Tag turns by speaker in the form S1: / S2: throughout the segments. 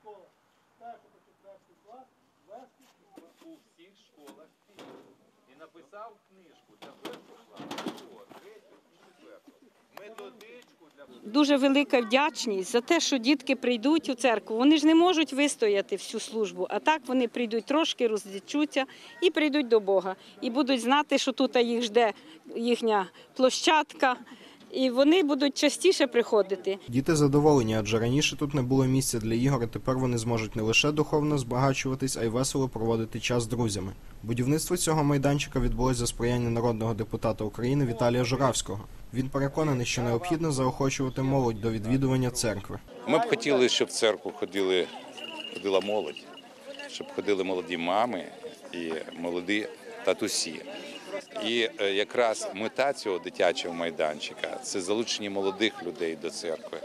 S1: школах. Клас вести
S2: у всіх школах. І написав книжку для першого класу, другого, третього і четвертого. Методичку для
S3: Дуже велика вдячність за те, що дітки прийдуть у церкву. Вони ж не можуть вистояти всю службу, а так вони прийдуть трошки, роздячуться і прийдуть до Бога. І будуть знати, що тут їх жде їхня площадка, і вони будуть частіше приходити.
S4: Діти задоволені, адже раніше тут не було місця для ігор, і тепер вони зможуть не лише духовно збагачуватись, а й весело проводити час з друзями. Будівництво цього майданчика відбулось за сприяння народного депутата України Віталія Журавського. Він переконаний, що необхідно заохочувати молодь до відвідування церкви.
S5: Ми б хотіли, щоб в церкву ходили, ходила молодь, щоб ходили молоді мами і молоді татусі. І е, якраз мета цього дитячого майданчика це залучення молодих людей до церкви,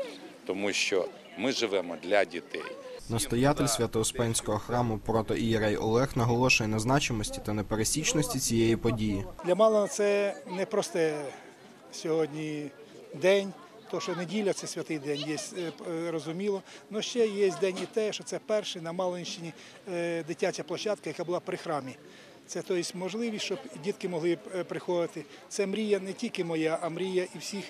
S5: тому що ми живемо для дітей.
S4: Настоятель Свято-Успенського храму протоієрей Олег наголошує на значимості та непересічності цієї події.
S1: Для мало це не просте сьогодні день, то що неділя це святий день, є е, е, розуміло. Але ще є день і те, що це перший на Малинщині е, дитяча площадка, яка була при храмі. Це тобто, можливість, щоб дітки могли приходити. Це мрія не тільки моя, а мрія і всіх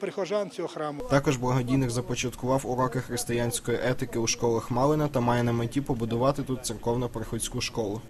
S1: прихожан цього храму.
S4: Також благодійник започаткував уроки християнської етики у школах Малина та має на меті побудувати тут церковно-приходську школу.